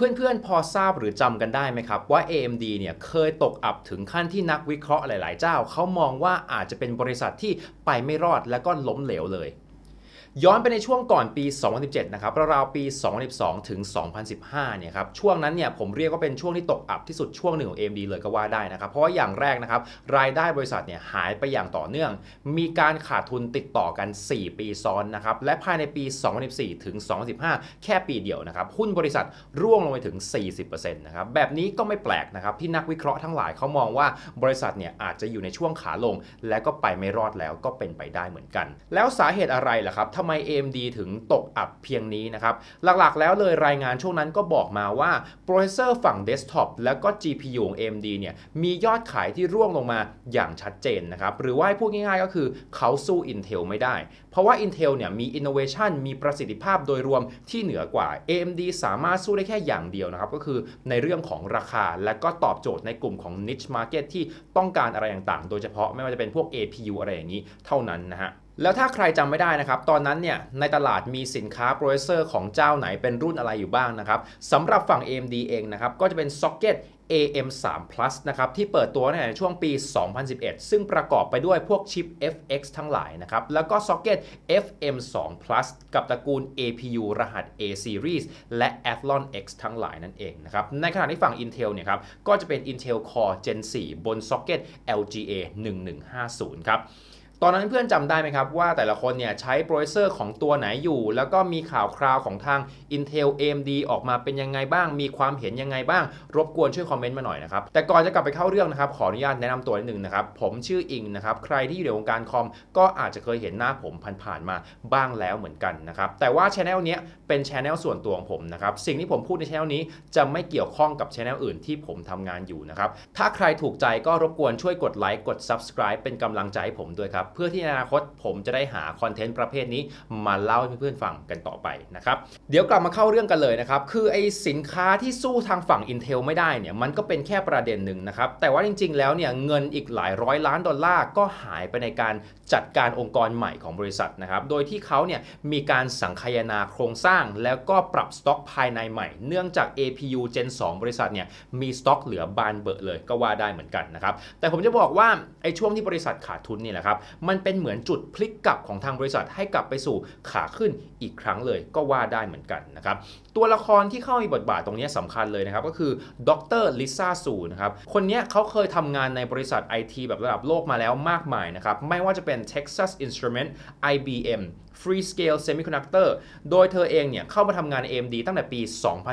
เพื่อนๆ พอทราบหรือจำกันได้ไหมครับว่า AMD เนี่ยเคยตกอับถึงขั้นที่นักวิเคราะห์หลาย ๆ เจ้าเขามองว่าอาจจะเป็นบริษัทที่ไปไม่รอดและก็ล้มเหลวเลย ย้อนไปในช่วงก่อนปี 2017 นะครับราวๆปี 2012 ถึง 2015 เนี่ยครับ ช่วงนั้นเนี่ยผมเรียกว่าเป็นช่วงที่ตกอับที่สุดช่วงหนึ่งของ AMD เลยก็ว่าได้นะครับ เพราะว่าอย่างแรกนะครับ รายได้บริษัทเนี่ยหายไปอย่างต่อเนื่อง มีการขาดทุนติดต่อกัน 4 ปีซ้อนนะครับ และภายในปี 2014 ถึง 2015 แค่ปีเดียวนะครับ หุ้นบริษัทร่วงลงไปถึง 40%นะครับ แบบนี้ก็ไม่แปลกนะครับที่นักวิเคราะห์ทั้งหลายเขามองว่าบริษัทเนี่ยอาจจะอยู่ในช่วงขาลง และก็ไปไม่รอดแล้วก็เป็นไปได้เหมือนกัน แล้วสาเหตุอะไรล่ะครับำไม AMD ถึงตกอับเพียงนี้นะครับ หลักๆ แล้วเลยรายงานช่วงนั้นก็บอกมาว่าโปรเซสเซอร์ฝั่งเดสก์ท็อปแล้วก็ GPU ของ AMD เนี่ยมียอดขายที่ร่วงลงมาอย่างชัดเจนนะครับ หรือว่าพูดง่ายๆก็คือเขาสู้ Intel ไม่ได้ เพราะว่า Intel เนี่ยมี innovation มีประสิทธิภาพโดยรวมที่เหนือกว่า AMD สามารถสู้ได้แค่อย่างเดียวนะครับ ก็คือในเรื่องของราคาและก็ตอบโจทย์ในกลุ่มของ niche market ที่ต้องการอะไรต่างๆ โดยเฉพาะไม่ว่าจะเป็นพวก APU อะไรอย่างนี้เท่านั้นนะฮะ แล้วถ้าใครจำไม่ได้นะครับ ตอนนั้นเนี่ยในตลาดมีสินค้าโปรเซอร์ของเจ้าไหนเป็นรุ่นอะไรอยู่บ้างนะครับสำหรับฝั่ง AMD เองนะครับ ก็จะเป็น Socket AM3 Plus นะครับ ที่เปิดตัวในช่วงปี 2011 ซึ่งประกอบไปด้วยพวกชิป FX ทั้งหลายนะครับ แล้วก็ Socket FM2 Plus กับตระกูล APU รหัส A Series และ Athlon X ทั้งหลายนั่นเองนะครับ ในขณะที่ฝั่ง Intel เนี่ยครับ ก็จะเป็น Intel Core Gen 4 บน Socket LGA 1150 ครับ ตอนนั้นเพื่อนจำได้ไหมครับว่าแต่ละคนเนี่ยใช้โปรเซอร์ของตัวไหนอยู่ แล้วก็มีข่าวคราวของทาง Intel AMD ออกมาเป็นยังไงบ้าง มีความเห็นยังไงบ้าง รบกวนช่วยคอมเมนต์มาหน่อยนะครับ แต่ก่อนจะกลับไปเข้าเรื่องนะครับ ขออนุญาตแนะนำตัวนิดนึงนะครับ ผมชื่ออิงนะครับ ใครที่อยู่ในวงการคอม ก็อาจจะเคยเห็นหน้าผมผ่านๆมาบ้างแล้วเหมือนกันนะครับ แต่ว่าช anel เนี้ยเป็นช anel ส่วนตัวของผมนะครับ สิ่งที่ผมพูดในช anel นี้จะไม่เกี่ยวข้องกับช anel อื่นที่ผมทำงานอยู่นะครับ ถ้าใครถูกใจก็รบกวนช่วยกดไลค์ กด subscribe เป็นกำลังใจให้ผมด้วยครับเพื่อที่ในอนาคตผมจะได้หาคอนเทนต์ประเภทนี้มาเล่าให้เพื่อนๆฟังกันต่อไปนะครับเดี๋ยวกลับมาเข้าเรื่องกันเลยนะครับคือไอสินค้าที่สู้ทางฝั่ง Intel ไม่ได้เนี่ยมันก็เป็นแค่ประเด็นหนึ่งนะครับแต่ว่าจริง ๆ แล้วเนี่ยเงินอีกหลายร้อยล้านดอลลาร์ก็หายไปในการจัดการองค์กรใหม่ของบริษัทนะครับโดยที่เขาเนี่ยมีการสังคายนาโครงสร้าง แล้วก็ปรับสต็อกภายในใหม่ เนื่องจาก APU Gen 2 บริษัทเนี่ยมีสต็อกเหลือบานเบอะเลยก็ว่าได้เหมือนกันนะครับแต่ผมจะบอกว่าไอ้ช่วงที่บริษัทขาดทุนนี่แหละครับมันเป็นเหมือนจุดพลิกกลับของทางบริษัทให้กลับไปสู่ขาขึ้นอีกครั้งเลยก็ว่าได้เหมือนกันนะครับตัวละครที่เข้ามีบทบาทตรงนี้สำคัญเลยนะครับก็คือดรลิซ่าซูนะครับคนนี้เขาเคยทำงานในบริษัท IT แบบระดับโลกมาแล้วมากมายนะครับไม่ว่าจะเป็น Texas Instrument IBM Freescale Semiconductor โดยเธอเองเนี่ยเข้ามาทำงาน AMD ตั้งแต่ปี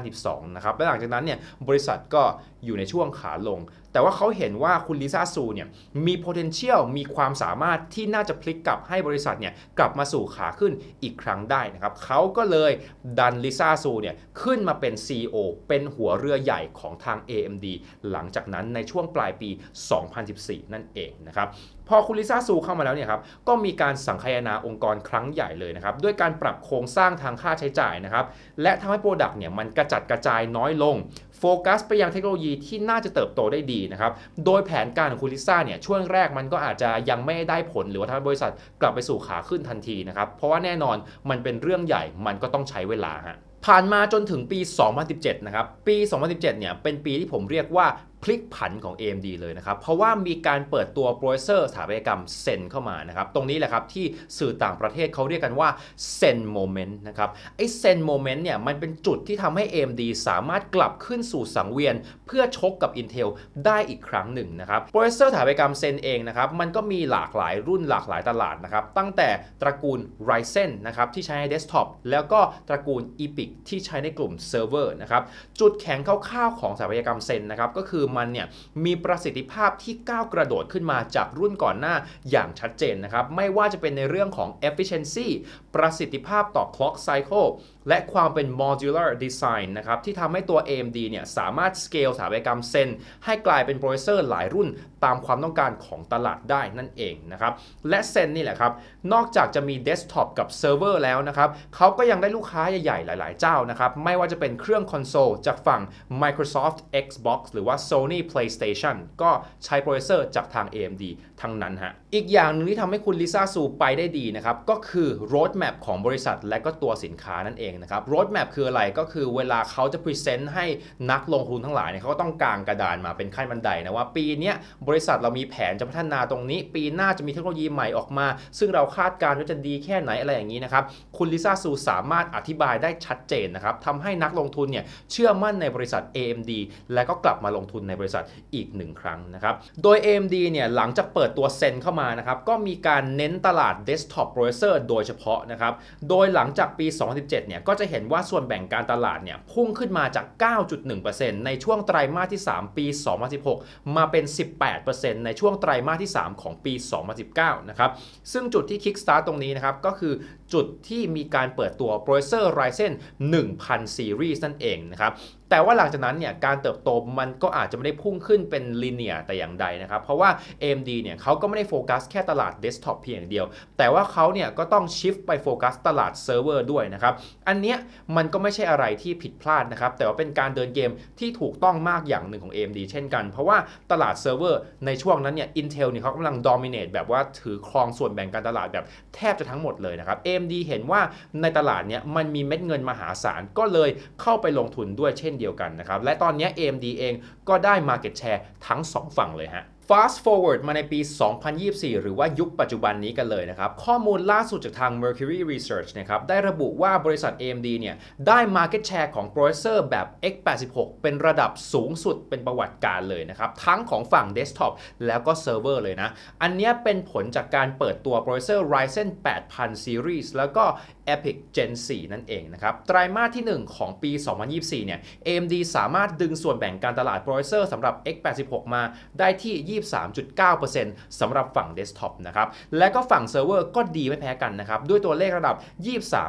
2012 นะครับ และหลังจากนั้นเนี่ยบริษัทก็อยู่ในช่วงขาลง แต่ว่าเขาเห็นว่าคุณลิซ่าซูเนี่ยมี potential มีความสามารถที่น่าจะพลิกกลับให้บริษัทเนี่ยกลับมาสู่ขาขึ้นอีกครั้งได้นะครับเขาก็เลยดันลิซ่าซูเนี่ยขึ้นมาเป็น CEO เป็นหัวเรือใหญ่ของทาง AMD หลังจากนั้นในช่วงปลายปี 2014 นั่นเองนะครับ พอคุณลิซ่าซูเข้ามาแล้วเนี่ยครับก็มีการสังคายนาองค์กรครั้งใหญ่เลยนะครับด้วยการปรับโครงสร้างทางค่าใช้จ่ายนะครับและทำให้โปรดักต์เนี่ยมันกระจัดกระจายน้อยลงโฟกัสไปยังเทคโนโลยีที่น่าจะเติบโตได้ดีนะครับ โดยแผนการของคุณลิซ่าเนี่ยช่วงแรกมันก็อาจจะยังไม่ได้ผล หรือว่าทำให้บริษัทกลับไปสู่ขาขึ้นทันทีนะครับ เพราะว่าแน่นอนมันเป็นเรื่องใหญ่ มันก็ต้องใช้เวลาฮะผ่านมาจนถึงปี 2017 นะครับ ปี 2017 เนี่ย เป็นปีที่ผมเรียกว่าพลิกผันของ AMD เลยนะครับ เพราะว่ามีการเปิดตัวโปรเซสเซอร์สถาปัตยกรรมเซนเข้ามานะครับ ตรงนี้แหละครับที่สื่อต่างประเทศเขาเรียกกันว่าเซนโมเมนต์นะครับไอเซนโมเมนต์เนี่ยมันเป็นจุดที่ทำให้ AMD สามารถกลับขึ้นสู่สังเวียน เพื่อชกกับ Intel ได้อีกครั้งหนึ่งนะครับโปรเซสเซอร์สถาปัตยกรรมเซนเองนะครับมันก็มีหลากหลายรุ่นหลากหลายตลาดนะครับตั้งแต่ตระกูล Ryzen นะครับที่ใช้ในเดสก์ท็อปแล้วก็ตระกูล EPIC ที่ใช้ในกลุ่มเซิร์ฟเวอร์นะครับจุดแข็งคร่าวๆของสถาปัตยกรรมเซนนะครับก็คือมันเนี่ยมีประสิทธิภาพที่ก้าวกระโดดขึ้นมาจากรุ่นก่อนหน้าอย่างชัดเจนนะครับ ไม่ว่าจะเป็นในเรื่องของ efficiency ประสิทธิภาพต่อ clock cycle และความเป็น modular design นะครับที่ทำให้ตัว AMD เนี่ยสามารถ scale สถาปัตยกรรมเซนให้กลายเป็นโปรเซสเซอร์หลายรุ่นตามความต้องการของตลาดได้นั่นเองนะครับและเซนนี่แหละครับ นอกจากจะมีเดสก์ท็อปกับเซิร์ฟเวอร์แล้วนะครับเขาก็ยังได้ลูกค้าใหญ่ๆ หลาย ๆ เจ้านะครับไม่ว่าจะเป็นเครื่องคอนโซลจากฝั่ง Microsoft Xbox หรือว่า Sony PlayStation ก็ใช้โปรเซสเซอร์จากทาง AMD ทั้งนั้นฮะอีกอย่างหนึงที่ทำให้คุณลิซ่าซูไปได้ดีนะครับก็คือ roadmap map ของบริษัทและก็ตัวสินค้านั่นเองนะครับ road map คืออะไรก็คือเวลาเขาจะ present ให้นักลงทุนทั้งหลายเนี่ยเขาก็ต้องกางกระดานมาเป็นขั้นบันไดนะว่าปีนี้บริษัทเรามีแผนจะพัฒนาตรงนี้ ปีหน้าจะมีเทคโนโลยีใหม่ออกมา ซึ่งเราคาดการณ์ว่าจะดีแค่ไหนอะไรอย่างนี้นะครับ คุณลิซ่าซูสามารถอธิบายได้ชัดเจนนะครับทำให้นักลงทุนเนี่ยเชื่อมั่นในบริษัท AMD และก็กลับมาลงทุนในบริษัทอีกหนึ่งครั้งนะครับ โดย AMD เนี่ยหลังจากเปิดตัวเซนเข้ามานะครับก็มีการเน้นตลาด Desktop Processor โดยเฉพาะนะนะครับ โดยหลังจากปี 2017 เนี่ยก็จะเห็นว่าส่วนแบ่งการตลาดเนี่ยพุ่งขึ้นมาจาก 9.1%ในช่วงไตรมาสที่ 3 ปี 2016 มาเป็น 18%ในช่วงไตรมาสที่ 3 ของปี 2019 นะครับ ซึ่งจุดที่ Kickstart ตรงนี้นะครับ ก็คือจุดที่มีการเปิดตัว Processor Ryzen 1000 Series นั่นเองนะครับ แต่ว่าหลังจากนั้นเนี่ยการเติบโตมันก็อาจจะไม่ได้พุ่งขึ้นเป็นลีเนียแต่อย่างใดนะครับ เพราะว่า AMD เนี่ยเขาก็ไม่ได้โฟกัสแค่ตลาดเดสก์ท็อปเพียงอย่างเดียว แต่ว่าเขาเนี่ยก็ต้องชิฟไปโฟกัสตลาดเซิร์ฟเวอร์ด้วยนะครับ อันเนี้ยมันก็ไม่ใช่อะไรที่ผิดพลาดนะครับ แต่ว่าเป็นการเดินเกมที่ถูกต้องมากอย่างหนึ่งของ AMD เช่นกัน เพราะว่าตลาดเซิร์ฟเวอร์ในช่วงนั้นเนี่ย Intel เนี่ยเขากำลัง dominate แบบว่าถือครองส่วนแบ่งการตลาดแบบแทบจะทั้งหมดเลยนะครับ AMD เห็นว่าในตลาดเนี่ยมันมีเม็ดเงินมหาศาลก็เลยเข้าไปลงทุนด้วยเช่นเดียวกันนะครับและตอนนี้ AMD เองก็ได้ Market Share ทั้ง 2 ฝั่งเลยฮะ Fast forward มาในปี 2024 หรือว่ายุคปัจจุบันนี้กันเลยนะครับ ข้อมูลล่าสุดจากทาง Mercury Research นะครับ ได้ระบุว่าบริษัท AMD เนี่ย ได้ Market Share ของ Processor แบบ x86 เป็นระดับสูงสุดเป็นประวัติการเลยนะครับ ทั้งของฝั่ง Desktop แล้วก็ Server เลยนะ อันนี้เป็นผลจากการเปิดตัว Processor Ryzen 8000 Series แล้วก็ Epic Gen 4 นั่นเองนะครับ ไตรมาสที่ 1 ของปี 2024 เนี่ย AMD สามารถดึงส่วนแบ่งการตลาด Processor สำหรับ x86 มาได้ที่ 23.9%สำหรับฝั่ง Desktop นะครับ และก็ฝั่ง Server ก็ดีไม่แพ้กันนะครับ ด้วยตัวเลขระดับ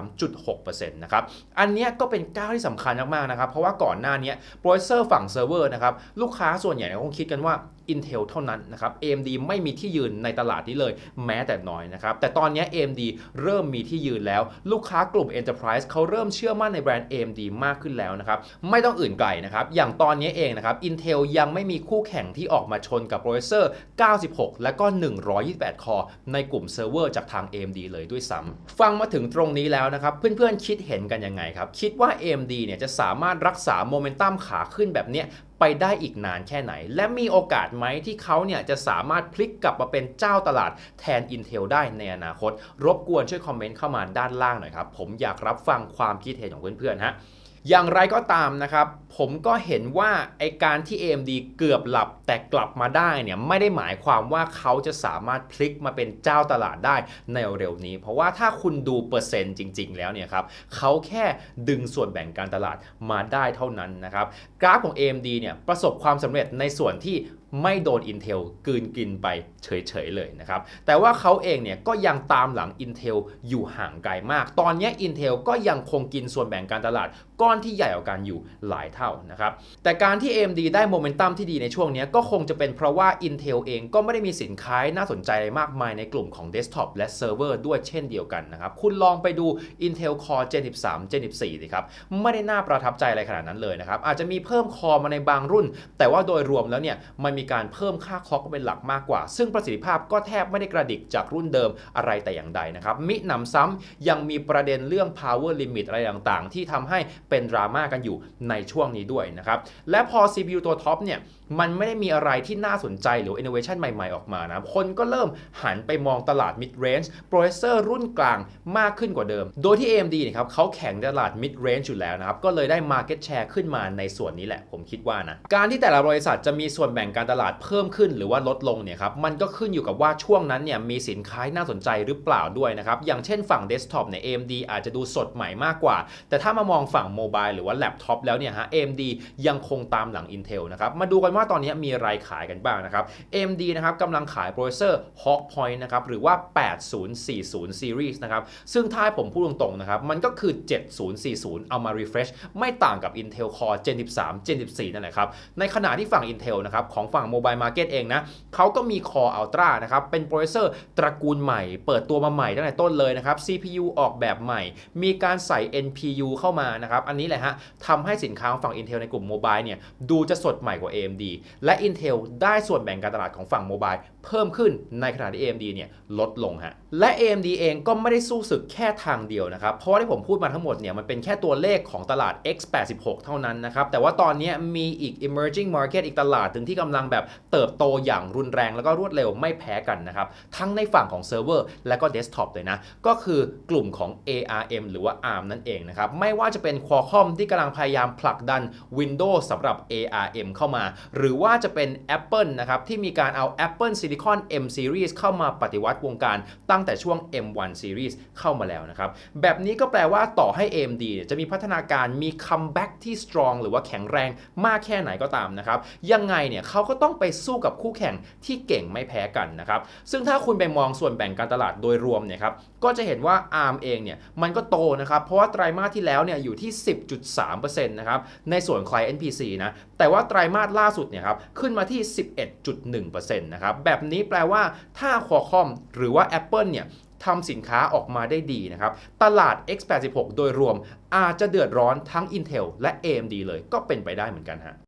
23.6%นะครับ อันนี้ก็เป็นก้าวที่สำคัญมากๆนะครับ เพราะว่าก่อนหน้านี้ Processor ฝั่ง Server นะครับ ลูกค้าส่วนใหญ่คงคิดกันว่า Intel เท่านั้นนะครับ AMD ไม่มีที่ยืนในตลาดนี้เลยแม้แต่น้อยนะครับ แต่ตอนนี้ AMD เริ่มมีที่ยืนแล้ว ลูกค้ากลุ่ม Enterprise เขาเริ่มเชื่อมั่นในแบรนด์ AMD มากขึ้นแล้วนะครับ ไม่ต้องอื่นไกลนะครับ อย่างตอนนี้เองนะครับ Intel ยังไม่มีคู่แข่งที่ออกมาชนกับโปรเซสเซอร์ 96 และก็ 128 คอในกลุ่มเซิร์ฟเวอร์จากทาง AMD เลยด้วยซ้ำฟังมาถึงตรงนี้แล้วนะครับ เพื่อนๆคิดเห็นกันยังไงครับ คิดว่า AMD เนี่ยจะสามารถรักษาโมเมนตัมขาขึ้นแบบเนี้ย ไปได้อีกนานแค่ไหน และมีโอกาสไหมที่เขาเนี่ยจะสามารถพลิกกลับมาเป็นเจ้าตลาดแทน Intel ได้ในอนาคต รบกวนช่วยคอมเมนต์เข้ามาด้านล่างหน่อยครับ ผมอยากรับฟังความคิดเห็นของเพื่อนๆฮะ อย่างไรก็ตามนะครับ ผมก็เห็นว่าไอการที่ AMD เกือบหลับแต่กลับมาได้เนี่ยไม่ได้หมายความว่าเขาจะสามารถพลิกมาเป็นเจ้าตลาดได้ในเร็วนี้ เพราะว่าถ้าคุณดูเปอร์เซ็นต์จริง ๆ แล้วเนี่ยครับเขาแค่ดึงส่วนแบ่งการตลาดมาได้เท่านั้นนะครับ กราฟของ AMD เนี่ยประสบความสำเร็จในส่วนที่ ไม่โดน Intel กืนกินไปเฉยๆเลยนะครับ แต่ว่าเขาเองเนี่ยก็ยังตามหลัง Intel อยู่ห่างไกลมาก ตอนนี้ Intel ก็ยังคงกินส่วนแบ่งการตลาด ก้อนที่ใหญ่กว่ากันอยู่หลายเท่านะครับ แต่การที่ AMD ได้โมเมนตัมที่ดีในช่วงนี้ก็คงจะเป็นเพราะว่า Intel เองก็ไม่ได้มีสินค้าน่าสนใจอะไรมากมายในกลุ่มของ Desktop และ Server ด้วยเช่นเดียวกันนะครับ คุณลองไปดู Intel Core Gen 13 Gen 14สิครับ ไม่ได้น่าประทับใจอะไรขนาดนั้นเลยนะครับ อาจจะมีเพิ่มคอมาในบางรุ่น แต่ว่าโดยรวมแล้วเนี่ยมันมีการเพิ่มค่าคล็อกเป็นหลักมากกว่า ซึ่งประสิทธิภาพก็แทบไม่ได้กระดิกจากรุ่นเดิมอะไรแต่อย่างใดนะครับ มิหนำซ้ำยังมีประเด็นเรื่อง power limit อะไรต่างๆ ที่ทำให้เป็นดราม่ากันอยู่ในช่วงนี้ด้วยนะครับ และพอ CPU ตัวท็อปเนี่ย มันไม่ได้มีอะไรที่น่าสนใจหรือ innovation ใหม่ ๆ ออกมานะ คนก็เริ่มหันไปมองตลาด mid range processor รุ่นกลางมากขึ้นกว่าเดิม โดยที่ AMD เนี่ยครับเขาแข่งตลาด mid range อยู่แล้วนะครับ ก็เลยได้ market share ขึ้นมาในส่วนนี้แหละ ผมคิดว่านะ การที่แต่ละบริษัทจะมีส่วนแบ่งการตลาดเพิ่มขึ้นหรือว่าลดลงเนี่ยครับ มันก็ขึ้นอยู่กับว่าช่วงนั้นเนี่ยมีสินค้าน่าสนใจหรือเปล่าด้วยนะครับ อย่างเช่นฝั่ง desktop เนี่ย AMD อาจจะดูสดใหม่มากกว่า แต่ถ้ามามองฝั่งโมบายหรือว่าแล็ปท็อปแล้วเนี่ยฮะ AMD ยังคงตามหลัง Intel นะครับ มาดูกันว่าตอนนี้มีอะไรขายกันบ้างนะครับ AMD นะครับกำลังขายโปรเซสเซอร์ Hawk Point นะครับหรือว่า 8040 Series นะครับซึ่งถ้าผมพูดตรงๆนะครับมันก็คือ 7040 เอามา refresh ไม่ต่างกับ Intel Core Gen 13 Gen 14นั่นแหละครับ ในขณะที่ฝั่ง Intel นะครับของฝั่ง Mobile Market เองนะเขาก็มี Core Ultra นะครับเป็นโปรเซสเซอร์ตระกูลใหม่ เปิดตัวมาใหม่ตั้งแต่ต้นเลยนะครับ CPU ออกแบบใหม่ มีการใส่ NPU เข้ามานะครับอันนี้แหละฮะทำให้สินค้าของฝั่ง Intel ในกลุ่มโมบายเนี่ยดูจะสดใหม่กว่า AMD และ Intel ได้ส่วนแบ่งการตลาดของฝั่งโมบาย เพิ่มขึ้นในขณะที่ AMD เนี่ยลดลงฮะและ AMD เองก็ไม่ได้สู้ศึกแค่ทางเดียวนะครับ เพราะว่าที่ผมพูดมาทั้งหมดเนี่ยมันเป็นแค่ตัวเลขของตลาด x86 เท่านั้นนะครับ แต่ว่าตอนนี้มีอีก emerging market อีกตลาดถึงที่กำลังแบบเติบโตอย่างรุนแรงแล้วก็รวดเร็วไม่แพ้กันนะครับ ทั้งในฝั่งของเซิร์ฟเวอร์และก็เดสก์ท็อปเลยนะ ก็คือกลุ่มของ ARM หรือว่า ARM นั่นเองนะครับ ไม่ว่าจะเป็น Qualcomm ที่กำลังพยายามผลักดัน Windows สำหรับ ARM เข้ามา หรือว่าจะเป็น Apple นะครับที่มีการเอา Apple Silicon M Series เข้ามาปฏิวัติวงการตั้งแต่ช่วง M1 Series เข้ามาแล้วนะครับ แบบนี้ก็แปลว่าต่อให้ AMD เนี่ยจะมีพัฒนาการมีคัมแบ็กที่สตรองหรือว่าแข็งแรงมากแค่ไหนก็ตามนะครับยังไงเนี่ยเขาก็ต้องไปสู้กับคู่แข่งที่เก่งไม่แพ้กันนะครับซึ่งถ้าคุณไปมองส่วนแบ่งการตลาดโดยรวมเนี่ยครับก็จะเห็นว่า ARM เองเนี่ยมันก็โตนะครับ เพราะว่าไตรมาสที่แล้วเนี่ยอยู่ที่ 10.3%นะครับในส่วน Client PC นะแต่ว่าไตรมาสล่าสุดเนี่ยครับขึ้นมาที่ 11.1%นะครับแบบนี้แปลว่าถ้า Qualcomm หรือว่า Apple เนี่ยทำสินค้าออกมาได้ดีนะครับ ตลาด x86 โดยรวมอาจจะเดือดร้อนทั้ง Intel และ AMD เลยก็เป็นไปได้เหมือนกันฮะ